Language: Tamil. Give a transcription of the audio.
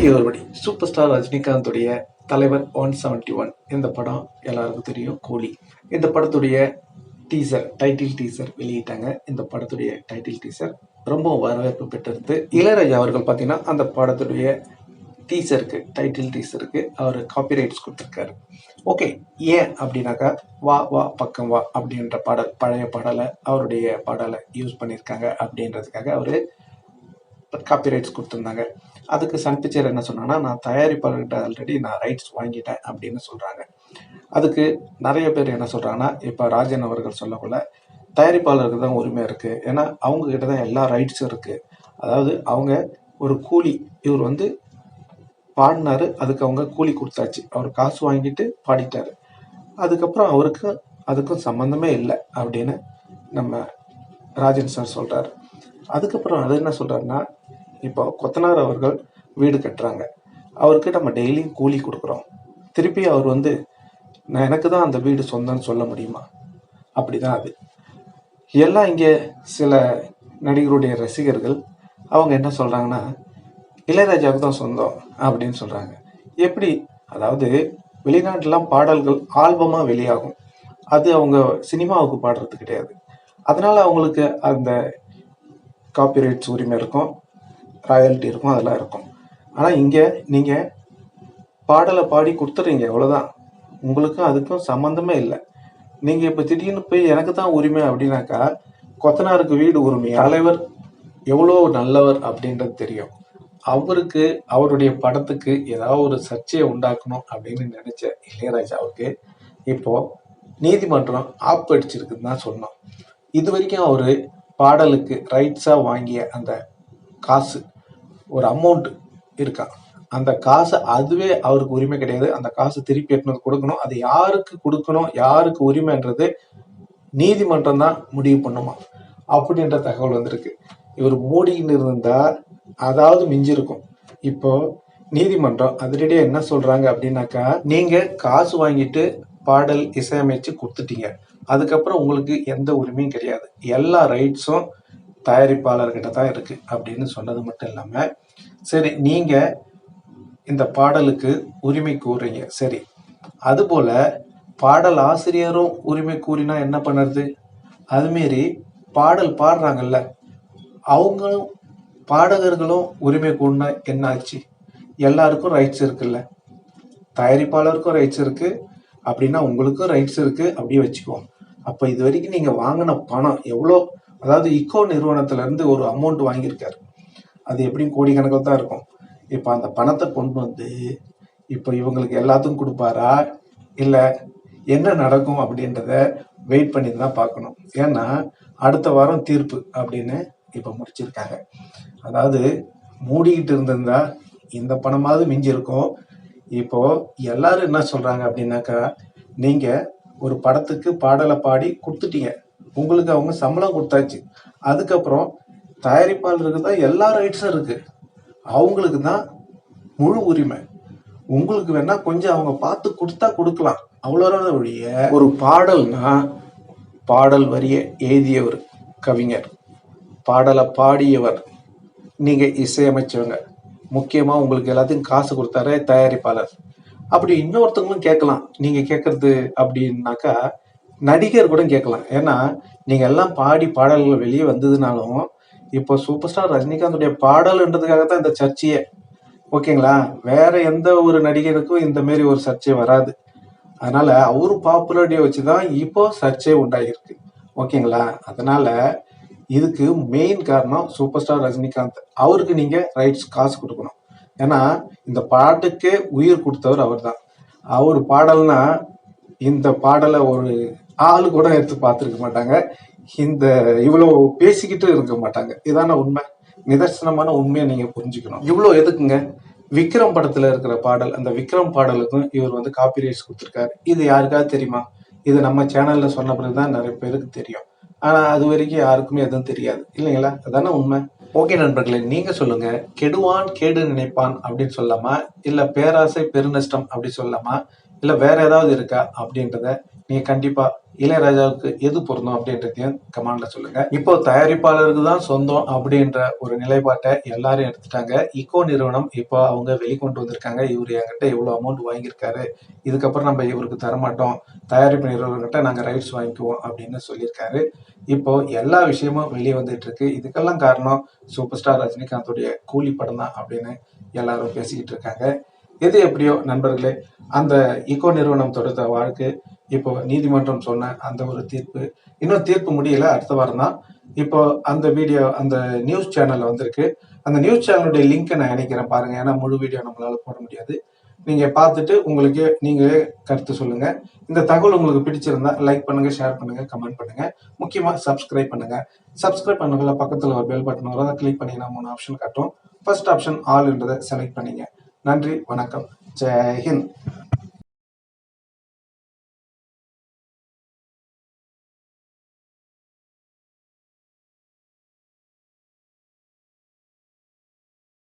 கோழி சூப்பர் ஸ்டார் ரஜினிகாந்துடைய தலைவர் ஒன் செவன்டி ஒன் இந்த படம் எல்லாருக்கும் தெரியும் கோழி இந்த படத்துடைய டீசர் டைட்டில் டீசர் வெளியிட்டாங்க. இந்த படத்துடைய டைட்டில் டீசர் ரொம்ப வரவேற்பு பெற்றிருந்து இளையராஜா அவர்கள் பார்த்தீங்கன்னா அந்த படத்துடைய டீசருக்கு டைட்டில் டீசருக்கு அவர் காப்பிரைட்ஸ் கொடுத்துருக்காரு. ஓகே ஏன் அப்படின்னாக்கா வா வா பக்கம் வா அப்படின்ற பாடல் பழைய பாடலை அவருடைய பாடலை யூஸ் பண்ணியிருக்காங்க அப்படின்றதுக்காக அவர் காப்பிரைட்ஸ் கொடுத்துருந்தாங்க. அதுக்கு சன் பிக்சர் என்ன சொன்னாங்கன்னா நான் தயாரிப்பாளர்கிட்ட ஆல்ரெடி நான் ரைட்ஸ் வாங்கிட்டேன் அப்படின்னு சொல்கிறாங்க அதுக்கு நிறைய பேர் என்ன சொல்கிறாங்கன்னா இப்போ ராஜன் அவர்கள் சொல்லக்குள்ள தயாரிப்பாளருக்கு தான் உரிமை இருக்குது ஏன்னா அவங்கக்கிட்ட தான் எல்லா ரைட்ஸும் இருக்குது அதாவது அவங்க ஒரு கூலி இவர் வந்து பாடினாரு அதுக்கு அவங்க கூலி கொடுத்தாச்சு. அவர் காசு வாங்கிட்டு பாடிட்டார். அதுக்கப்புறம் அவருக்கு அதுக்கும் சம்மந்தமே இல்லை அப்படின்னு நம்ம ராஜன் சார் சொல்கிறார் அதுக்கப்புறம் அது என்ன சொல்கிறாருன்னா இப்போ கொத்தனார் அவர்கள் வீடு கட்டுறாங்க. அவருக்கு நம்ம டெய்லியும் கூலி கொடுக்குறோம். திருப்பி அவர் வந்து நான் எனக்கு தான் அந்த வீடு சொந்தம்னு சொல்ல முடியுமா? அப்படிதான் அது. எல்லாம் இங்கே சில நடிகருடைய ரசிகர்கள் அவங்க என்ன சொல்கிறாங்கன்னா இளையராஜாவுக்கு தான் சொந்தம் அப்படின்னு சொல்கிறாங்க எப்படி? அதாவது வெளிநாட்டிலாம் பாடல்கள் ஆல்பமாக வெளியாகும். அது அவங்க சினிமாவுக்கு பாடுறது கிடையாது. அதனால் அவங்களுக்கு அந்த காப்பிரைட்ஸ் உரிமை இருக்கும் ராயல்ட்டி இருக்கும் அதெல்லாம் இருக்கும். ஆனால் இங்கே நீங்கள் பாடலை பாடி கொடுத்துறீங்க அவ்வளோதான் உங்களுக்கும் அதுக்கும் சம்மந்தமே இல்லை. நீங்கள் இப்போ திடீர்னு போய் எனக்கு தான் உரிமை அப்படின்னாக்கா கொத்தனாருக்கு வீடு உரிமை தலைவர் எவ்வளோ நல்லவர் அப்படின்றது தெரியும். அவருக்கு அவருடைய படத்துக்கு ஏதாவது ஒரு சர்ச்சையை உண்டாக்கணும் அப்படின்னு நினைச்ச இளையராஜாவுக்கு இப்போ நீதிமன்றம் ஆப்பு அடிச்சிருக்குன்னு தான் சொன்னோம். இது வரைக்கும் அவர் பாடலுக்கு ரைட்ஸாக வாங்கிய அந்த காசு ஒரு அமௌண்ட் இருக்கா? அந்த காசு அதுவே அவருக்கு உரிமை கிடையாது. அந்த காசு திருப்பி எட்டுனது கொடுக்கணும். அது யாருக்கு கொடுக்கணும் யாருக்கு உரிமைன்றது நீதிமன்றம் தான் முடிவு பண்ணுமா? அப்படின்ற தகவல் வந்திருக்கு. இவர் மூடின்னு இருந்தா அதாவது மிஞ்சிருக்கும். இப்போ நீதிமன்றம் அதிரடியா என்ன சொல்றாங்க அப்படின்னாக்கா நீங்க காசு வாங்கிட்டு பாடல் இசையமைச்சு கொடுத்துட்டீங்க. அதுக்கப்புறம் உங்களுக்கு எந்த உரிமையும் கிடையாது. எல்லா ரைட்ஸும் தயாரிப்பாளர்கிட்ட தான் இருக்கு அப்படின்னு சொன்னது மட்டும் இல்லாமல் சரி நீங்க இந்த பாடலுக்கு உரிமை கூறுறீங்க. சரி அதுபோல பாடல் ஆசிரியரும் உரிமை கூறினா என்ன பண்ணுறது? அதுமாரி பாடல் பாடுறாங்கல்ல அவங்களும் பாடகர்களும் உரிமை கூறினா என்ன ஆச்சு? எல்லாருக்கும் ரைட்ஸ் இருக்குல்ல. தயாரிப்பாளருக்கும் ரைட்ஸ் இருக்குது அப்படின்னா உங்களுக்கும் ரைட்ஸ் இருக்கு அப்படியே வச்சுக்குவோம் அப்போ இது வரைக்கும் நீங்க வாங்கின பணம் எவ்வளோ அதாவது இக்கோ நிறுவனத்துல இருந்து ஒரு அமௌண்ட் வாங்கியிருக்காரு. அது எப்படியும் கோடிக்கணக்கில் தான் இருக்கும். இப்போ அந்த பணத்தை கொண்டு வந்து இப்போ இவங்களுக்கு எல்லாத்துக்கும் கொடுப்பாரா? இல்லை என்ன நடக்கும் அப்படின்றத வெயிட் பண்ணி தான் பார்க்கணும். ஏன்னா அடுத்த வாரம் தீர்ப்பு அப்படின்னு இப்போ முடிச்சிருக்காங்க. அதாவது மூடிக்கிட்டு இருந்திருந்தா இந்த பணமாவது மிஞ்சி இருக்கும் இப்போ எல்லாரும் என்ன சொல்றாங்க அப்படின்னாக்கா நீங்க ஒரு படத்துக்கு பாடலை பாடி கொடுத்துட்டீங்க. உங்களுக்கு அவங்க சம்பளம் கொடுத்தாச்சு. அதுக்கப்புறம் தயாரிப்பாளருக்கு தான் எல்லா ரைட்ஸும் இருக்கு. அவங்களுக்கு தான் முழு உரிமை. உங்களுக்கு வேணா கொஞ்சம் அவங்க பார்த்து கொடுத்தா கொடுக்கலாம். அவ்வளோதான் ஒழிய ஒரு பாடல்னா பாடல் வரிய எழுதியவர் கவிஞர். பாடலை பாடியவர் நீங்கள் இசையமைச்சவங்க. முக்கியமா உங்களுக்கு எல்லாத்தையும் காசு கொடுத்தாரு தயாரிப்பாளர். அப்படி இன்னொருத்தவங்களும் கேட்கலாம். நீங்க கேட்கறது அப்படின்னாக்கா நடிகர் கூட கேட்கலாம். ஏன்னா நீங்க எல்லாம் பாடி பாடல்கள் வெளியே வந்ததுனாலும் இப்போ சூப்பர் ஸ்டார் ரஜினிகாந்துடைய பாடல்ன்றதுக்காக தான் இந்த சர்ச்சையே. ஓகேங்களா? வேற எந்த ஒரு நடிகருக்கும் இந்த மாரி ஒரு சர்ச்சை வராது. அதனால அவரு பாப்புலாரிட்டியை வச்சுதான் இப்போ சர்ச்சை உண்டாகிருக்கு ஓகேங்களா? அதனால இதுக்கு மெயின் காரணம் சூப்பர் ஸ்டார் ரஜினிகாந்த். அவருக்கு நீங்க ரைட்ஸ் காசு கொடுக்கணும். ஏன்னா இந்த பாட்டுக்கே உயிர் கொடுத்தவர் அவர் தான் அவர் பாடல்னா இந்த பாடலை ஒரு ஆள் கூட எடுத்து பார்த்துருக்க மாட்டாங்க. இந்த இவ்வளவு பேசிக்கிட்டு இருக்க மாட்டாங்க. இதான உண்மை. நிதர்சனமான உண்மையை நீங்க புரிஞ்சுக்கணும். இவ்வளோ எதுக்குங்க? விக்ரம் படத்துல இருக்கிற பாடல் அந்த விக்ரம் பாடலுக்கும் இவர் வந்து காப்பிரைட்ஸ் கொடுத்துருக்காரு. இது யாருக்காவது தெரியுமா? இது நம்ம சேனல்ல சொன்ன பிறகுதான் நிறைய பேருக்கு தெரியும். ஆனா அது வரைக்கும் யாருக்குமே எதுவும் தெரியாது. இல்லைங்களா? அதானே உண்மை? ஓகே நண்பர்களே நீங்க சொல்லுங்க. கெடுவான் கேடு நினைப்பான் அப்படின்னு சொல்லாமா? இல்ல பேராசை பெருநஷ்டம் அப்படி சொல்லாமா? இல்ல வேற ஏதாவது இருக்கா அப்படின்றத நீங்க கண்டிப்பா இளையராஜாவுக்கு எது பொருந்தும் அப்படின்றதையும் கமெண்ட்ல சொல்லுங்க. இப்போ தயாரிப்பாளருக்கு தான் சொந்தம் அப்படின்ற ஒரு நிலைப்பாட்டை எல்லாரும் எடுத்துட்டாங்க. இக்கோ நிறுவனம் இப்போ அவங்க வெளிக்கொண்டு வந்திருக்காங்க. இவர் என்கிட்ட இவ்வளவு அமௌண்ட் வாங்கியிருக்காரு. இதுக்கப்புறம் நம்ம இவருக்கு தரமாட்டோம். தயாரிப்பு நிறுவனங்கிட்ட நாங்க ரைட்ஸ் வாங்கிக்குவோம் அப்படின்னு சொல்லியிருக்காரு. இப்போ எல்லா விஷயமும் வெளியே வந்துட்டு இருக்கு. இதுக்கெல்லாம் காரணம் சூப்பர் ஸ்டார் ரஜினிகாந்தோடைய கூலி படம் தான் அப்படின்னு எல்லாரும் பேசிக்கிட்டு இருக்காங்க. எது எப்படியோ நண்பர்களே அந்த இக்கோ நிறுவனம் தொடர்ந்த வாழ்க்கை இப்போ நீதிமன்றம் சொன்ன அந்த ஒரு தீர்ப்பு இன்னும் தீர்ப்பு முடியல அடுத்த வாரம் தான். இப்போ அந்த வீடியோ அந்த நியூஸ் சேனல்ல வந்திருக்கு. அந்த நியூஸ் சேனலுடைய லிங்கை நான் இணைக்கிறேன் பாருங்க. ஏன்னா முழு வீடியோ நம்மளால போட முடியாது. நீங்க பார்த்துட்டு உங்களுக்கு நீங்களே கருத்து சொல்லுங்க. இந்த தகவல் உங்களுக்கு பிடிச்சிருந்தா லைக் பண்ணுங்க ஷேர் பண்ணுங்க கமெண்ட் பண்ணுங்க. முக்கியமா சப்ஸ்கிரைப் பண்ணுங்க. சப்ஸ்கிரைப் பண்ணுங்கள பக்கத்துல ஒரு பெல் பட்டன் வரும். அதை கிளிக் பண்ணீங்கன்னா மூணு ஆப்ஷன் காட்டும். ஃபர்ஸ்ட் ஆப்ஷன் ஆல்ன்றதை செலக்ட் பண்ணீங்க. நன்றி வணக்கம். ஜெய் ஹிந்த்.